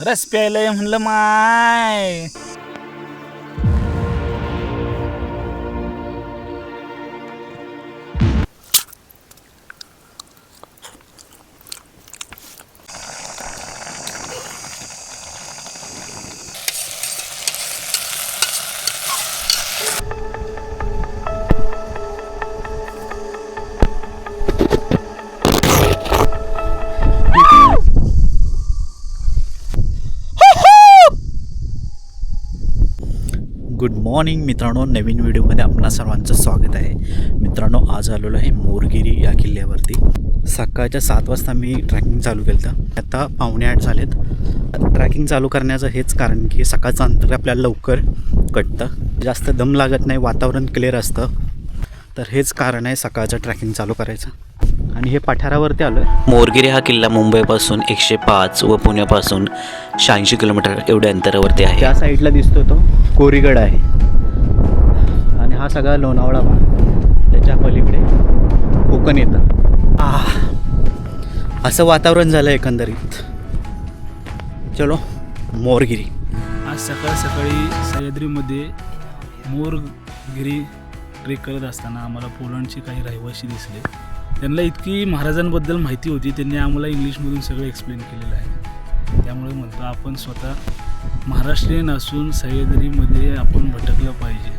रस प्यायलंय म्हणलं माय. Good morning मित्रांनो. नवीन व्हिडिओमध्ये आपणा सर्वांचं स्वागत आहे. मित्रांनो आज आलेलो आहे मोरगिरी या किल्ल्यावरती. सकाळच्या सात वाजता मी ट्रॅकिंग चालू केलं होतं आता पावणे आठ झालेत. ट्रॅकिंग चालू करण्याचं हेच कारण की सकाळचं अंतर आपल्याला लवकर कटतं. जास्त दम लागत नाही वातावरण क्लिअर असतं. तर हेच कारण आहे सकाळचं ट्रॅकिंग चालू करायचं. आणि हे पठारावरती आलो आहे मोरगिरी हा किल्ला मुंबईपासून एकशे पाच व पुण्यापासून शहाऐंशी किलोमीटर एवढ्या अंतरावरती आहे. त्या साईडला दिसतो तो. कोरीगड आहे. आणि हा सगळा लोणावळा भाग. त्याच्या पलीकडे कोकण येतं. आह असं वातावरण झालं एकंदरीत. चलो मोरगिरी. आज सकाळ सकाळी सह्याद्रीमध्ये मोरगिरी ट्रेक करत असताना आम्हाला पोलंडचे काही रहिवासी दिसले. त्यांना इतकी महाराजांबद्दल माहिती होती त्यांनी आम्हाला इंग्लिशमधून सगळं एक्सप्लेन केलेलं आहे. त्यामुळे म्हणतो आपण स्वतः महाराष्ट्रीयन असून सह्याद्रीमध्ये आपण भटकलं पाहिजे.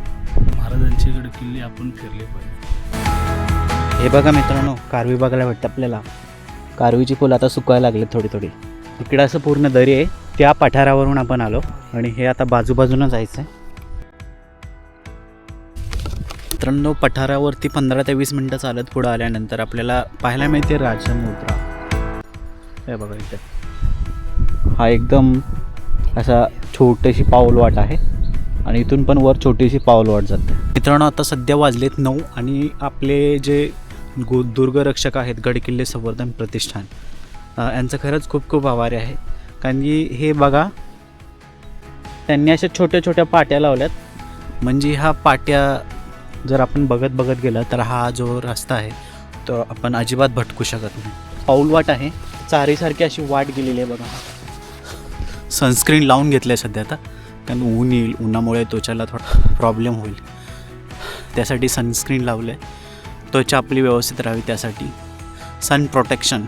महाराजांच्याकडे किल्ले आपण फिरले पाहिजे. हे बघा मित्रांनो कारवी बघायला भेटतं आपल्याला. कारवीची फुलं आता सुकायला लागले थोडी थोडी इकडं असं पूर्ण दरी आहे. त्या पठारावरून आपण आलो आणि हे आता बाजूबाजूनं जायचं आहे मित्रांनो पठारावरती पंधरा ते वीस मिनटं चालत पुढं आल्यानंतर आपल्याला पाहायला मिळते राजमुद्रा. हे बघा इथे. हा एकदम असा छोटीशी पाऊलवाट आहे आणि इथून पण वर छोटीशी पाऊलवाट जाते. मित्रांनो आता सध्या वाजलेत नऊ आणि आपले जे गु दुर्गरक्षक आहेत गडकिल्ले संवर्धन प्रतिष्ठान यांचं खरंच खूप खूप आभारी आहे. कारण की हे बघा त्यांनी अशा छोट्या छोट्या पाट्या लावल्यात. म्हणजे ह्या पाट्या जर आपण बघत बघत गेलं तर हा जो रस्ता आहे तो आपण अजिबात भटकू शकत नाही. पाऊलवाट आहे. चारीसारखी अशी वाट गेलेली आहे बघा. सनस्क्रीन लावून घेतलं आहे सध्या आता. कारण ऊन येईल उन्हामुळे त्वचाला थोडा प्रॉब्लेम होईल. त्यासाठी सनस्क्रीन लावलं आहे त्वचा आपली व्यवस्थित राहावी त्यासाठी. सन प्रोटेक्शन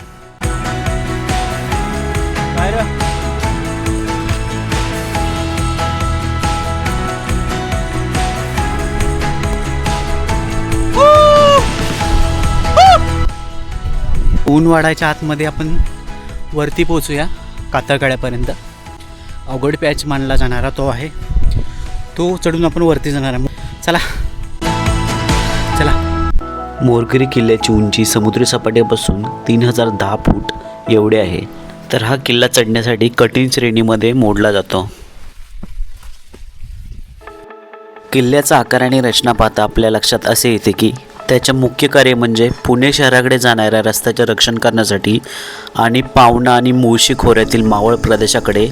ऊन वाढायच्या आतमध्ये आपण वरती पोचूया कातळकड्यापर्यंत अवघड पॅच मानला जाणारा तो आहे. तो चढून आपण वरती जाणार आहे. चला. चला. मोरगिरी किल्ल्याची उंची समुद्री सपाटीपासून तीन हजार दहा फूट एवढे आहे. तर हा किल्ला चढण्यासाठी कठीण श्रेणीमध्ये मोडला जातो. किल्ल्याचा आकार आणि रचना पाहता आपल्या लक्षात असे येते की त्याचे मुख्य कार्य म्हणजे पुणे शहराकडे जाणाऱ्या रस्त्याचे रक्षण करण्यासाठी आणि पावना आणि मुळशी खोऱ्यातील मावळ प्रदेशाकडे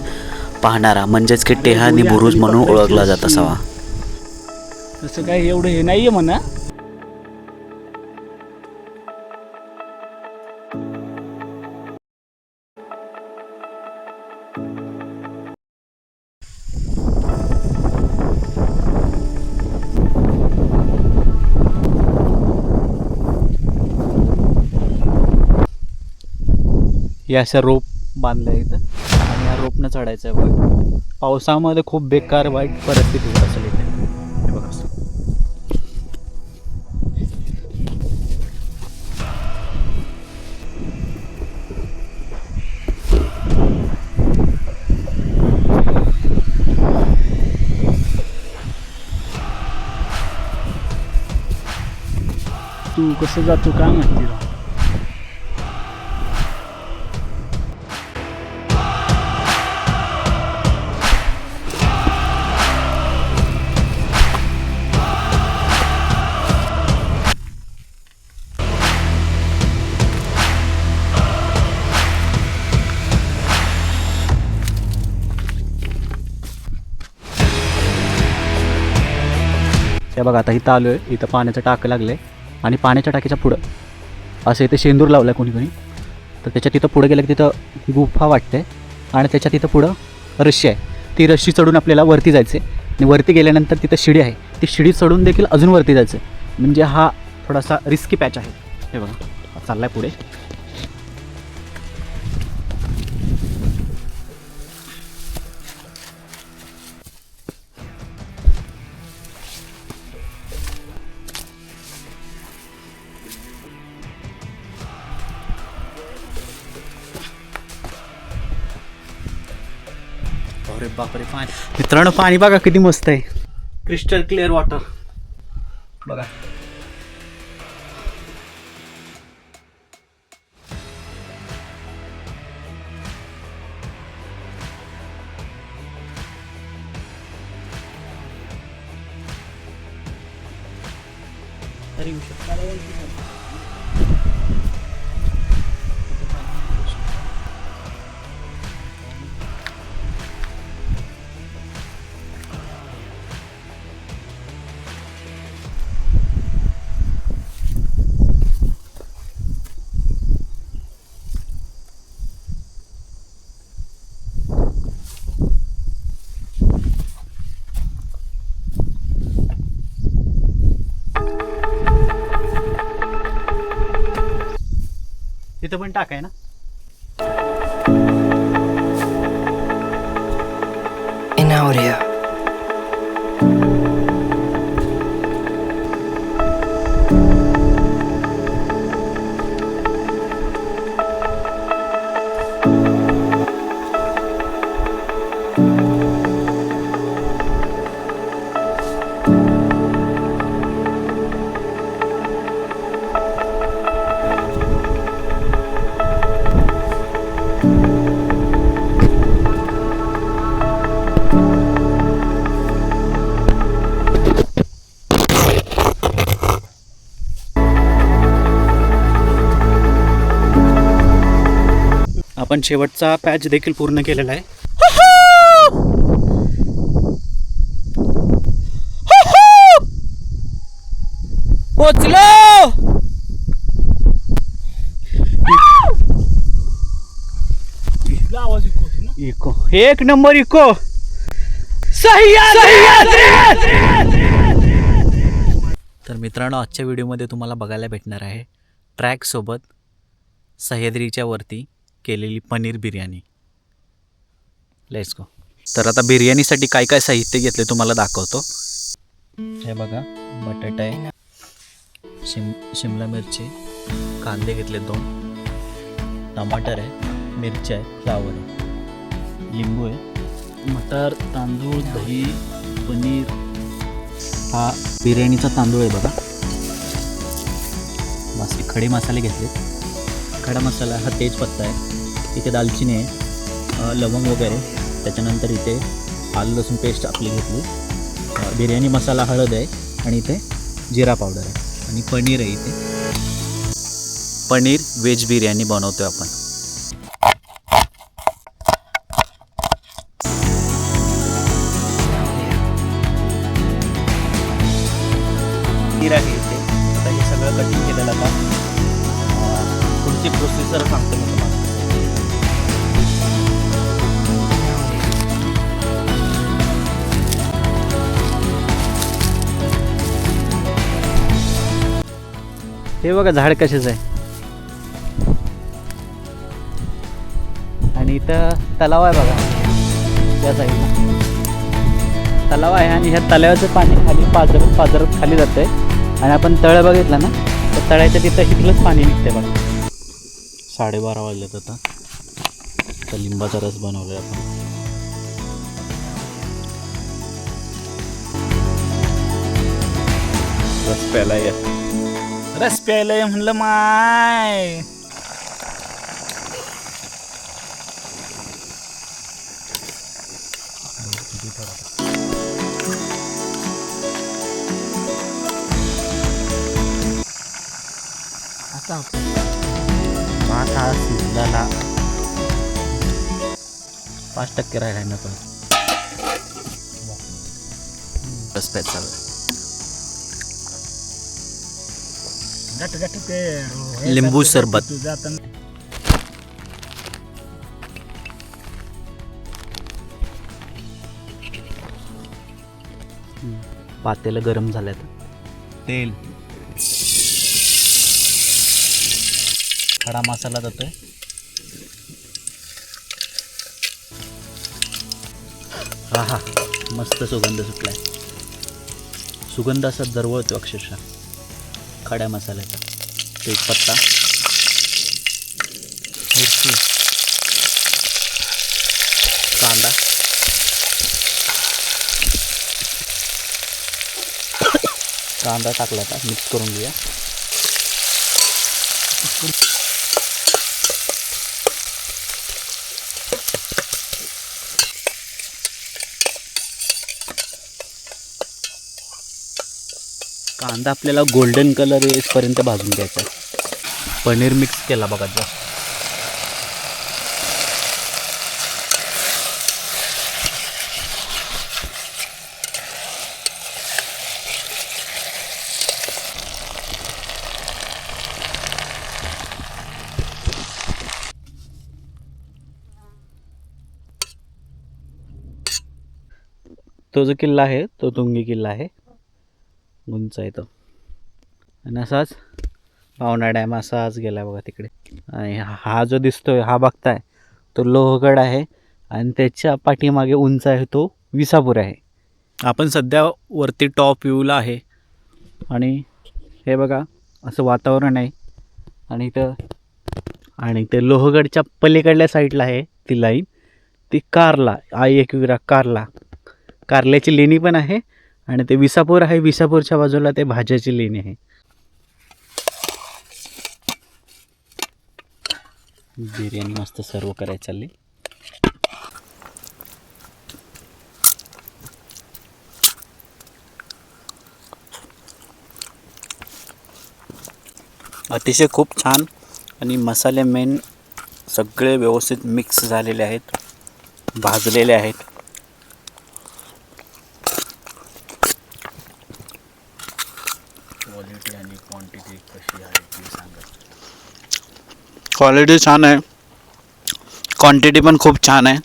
पाहणारा म्हणजेच की टेहानी बुरुज म्हणून ओळखला जात असावा. तसं काय एवढं हे नाही आहे म्हणा. हे असं रोप बांधलं आहे इथं आणि या रोपनं चढायचं आहे बघा. पावसामध्ये खूप बेकार वाईट परिस्थिती होत असेल इथे. हे बघा. तू कसं जातो काय माहिती हे बघा आता इथं आलो आहे इथं पाण्याचं टाकं लागलं आहे आणि पाण्याच्या टाकीच्या पुढं असं इथे शेंदूर लावलं आहे कोणी कोणी तर त्याच्या तिथं पुढं गेलं की तिथं गुफा वाटते आणि त्याच्या तिथं पुढं रशी आहे. ती रशी चढून आपल्याला वरती जायचं आहे आणि वरती गेल्यानंतर तिथं शिडी आहे. ती शिडी चढून देखील अजून वरती जायचं आहे म्हणजे हा थोडासा रिस्की पॅच आहे. हे बघा चालला चाललाय पुढे. अरे बापरे पाणी. मित्रांनो पाणी बघा किती मस्त आहे. क्रिस्टल क्लिअर वॉटर बघा. तिथं पण टाकाय ना. आपण शेवटचा पॅच देखील पूर्ण केलेला आहे. पोचलो! इको एक नंबर इको. तर मित्रांनो आजच्या व्हिडिओमध्ये तुम्हाला बघायला भेटणार आहे ट्रॅकसोबत सह्याद्रीच्या वरती. केलेली पनीर बिर्याणी. लेट्स गो तर आता बिर्याणीसाठी काय काय साहित्य घेतले तुम्हाला दाखवतो. हे बघा बटाटा आहे शिम शिमला मिरची कांदे घेतले दोन टमाटर आहे मिरची आहे फ्लावर आहे लिंबू आहे मटार तांदूळ दही पनीर हा बिर्याणीचा तांदूळ आहे बघा. मासे खडे मसाले घेतले. खडा मसाला हा तेजपत्ता आहे. इथे दालचिनी आहे लवंग वगैरे. त्याच्यानंतर इथे आलं लसूण पेस्ट आपली घेतली. बिर्याणी मसाला हळद आहे आणि इथे जिरा पावडर आहे. आणि पनीर आहे इथे. पनीर व्हेज बिर्याणी बनवतोय आपण. पनीर आहे इथे. आता हे सगळं कटिंग केलेलं आता पुढची प्रोसेसर सांगतो मी तुम्हाला. हे बघा झाड कसेच आहे. आणि इथं तलाव आहे बघा. या साईडला. तलाव आहे आणि ह्या तलावाचं पाणी खाली पाजरत पाजरत खाली जातंय. आणि आपण तळ बघितलं ना तर तळ्याच्या तिथं इथलंच पाणी निघते बघा. साडेबारा वाजलेत आता. तर लिंबाचा रस बनवलाय आपण. रस प्यायला या. रस प्यायला म्हणलं माय. आता भात शिजलेला. पाच टक्के राहिला ना पण. रस प्यायचा लिंबू सरबत पातेलं गरम झाल्यात. तेल. खडा मसाला जातोय. हा हा मस्त सुगंध सुटलाय. सुगंध असा दरवळतो अक्षरशः. खड्या मसाल्याचा. तेजपत्ता मिरची. कांदा. कांदा टाकला आता. मिक्स करून घेऊया. कांदा आपल्याला गोल्डन कलर येईपर्यंत भाजून घ्यायचा. पनीर मिक्स केला बघा जास्त तो जो किल्ला आहे तो तुंगी किल्ला आहे. उंच आहे तो. आणि असाच पावना डॅम असाच गेला बघा तिकडे. आणि हा- हा जो दिसतोय हा बघताय तो लोहगड आहे आणि त्याच्या पाठीमागे उंच आहे तो विसापूर आहे. आपण सध्या वरती टॉप व्ह्यूला आहे. आणि हे बघा असं वातावरण आहे. आणि इथं आणि ते लोहगडच्या पलीकडल्या साईडला आहे ती लाईन ती कारला आई एकविरा कारला. कारल्याची लेणी पण आहे आणि ते विसापूर आहे विसापूरच्या बाजूला ते भाज्याची लेणी आहे. बिर्याणी मस्त सर्व करायला चालली. अतिशय खूप छान आणि मसाले मेन सगळे व्यवस्थित मिक्स झालेले आहेत भाजलेले आहेत क्वालिटी आणि क्वांटिटी कशी आहे ती सांगा क्वालिटी छान आहे. क्वांटिटी पण खूप छान आहे.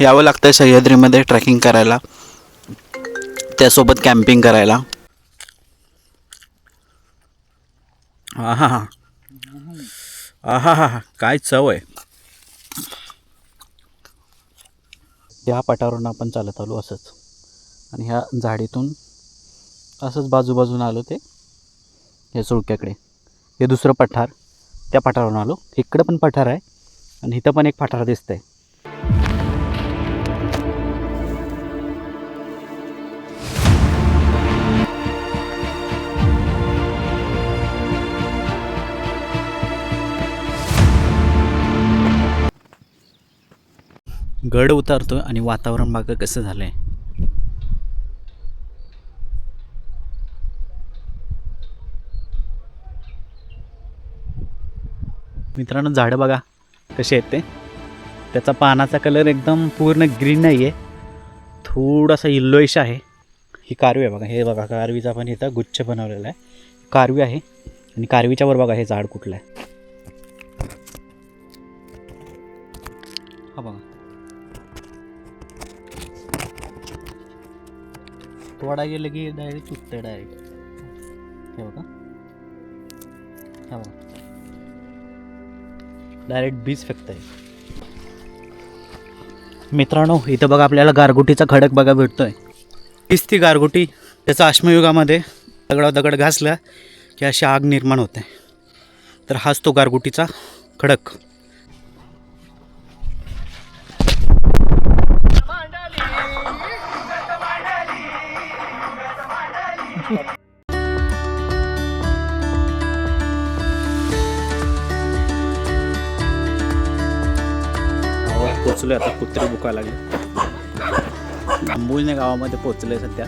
यावं लागतं सह्याद्रीमध्ये ट्रेकिंग करायला. त्यासोबत कॅम्पिंग करायला. हा हा हा हा हा काय चव आहे. ह्या पटावरून आपण चालत आलो असंच. आणि ह्या झाडीतून असंच बाजूबाजून आलो ते. हे सुळक्याकडे. हे दुसरं पठार. त्या पठारावरून आलो. इकडं पण पठार आहे आणि इथं पण एक पठार दिसतंय. गड उतारतो आणि वातावरण बघा कसं झालंय? मित्रांनो झाडं बघा कसे आहेत ते. त्याचा पानाचा कलर एकदम पूर्ण ग्रीन नाही आहे थोडासा येल्लोइश आहे. ही कारवी आहे बघा हे बघा कारवीचा पण इथं गुच्छ बनवलेला आहे. कारवी आहे आणि कारवीच्यावर बघा हे झाड कुठलं आहे. हा बघा. तोडा गेलं की डायरेक्ट उठतं डायरेक्ट हे बघा. हा बघा. डायरेक्ट बीज फेकत आहे मित्रांनो इथं बघा आपल्याला गारगुटीचा खडक बघा भेटतोय. तीच ती गारगुटी त्याचा अश्मयुगामध्ये दगडा दगड घासला की अशी आग निर्माण होते. तर हाच तो गारगुटीचा खडक. पोचलोय आता कुत्रे बुका लागले. आंबोळणे गावामध्ये पोचलोय सध्या.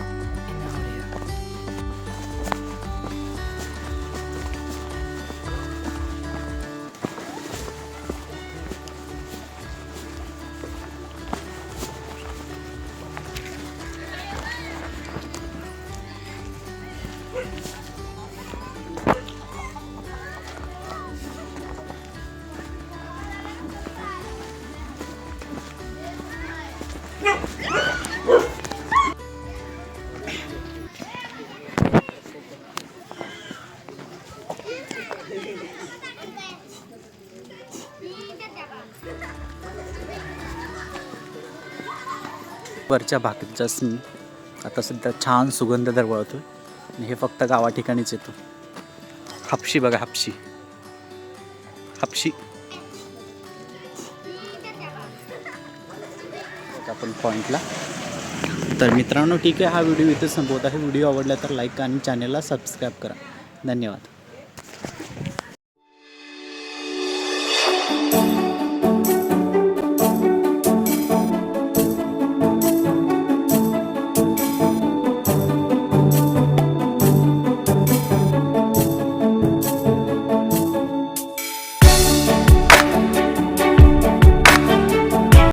वरच्या भाकरीचा जास्त आता सध्या छान सुगंध दरवळतो आणि हे फक्त गावा ठिकाणीच येतो. हापशी बघा हापशी. हापशी. आपण पॉईंटला तर मित्रांनो ठीक आहे हा व्हिडिओ इथे संपवत आहे. व्हिडिओ आवडला तर लाईक आणि चॅनलला सबस्क्राईब करा. धन्यवाद.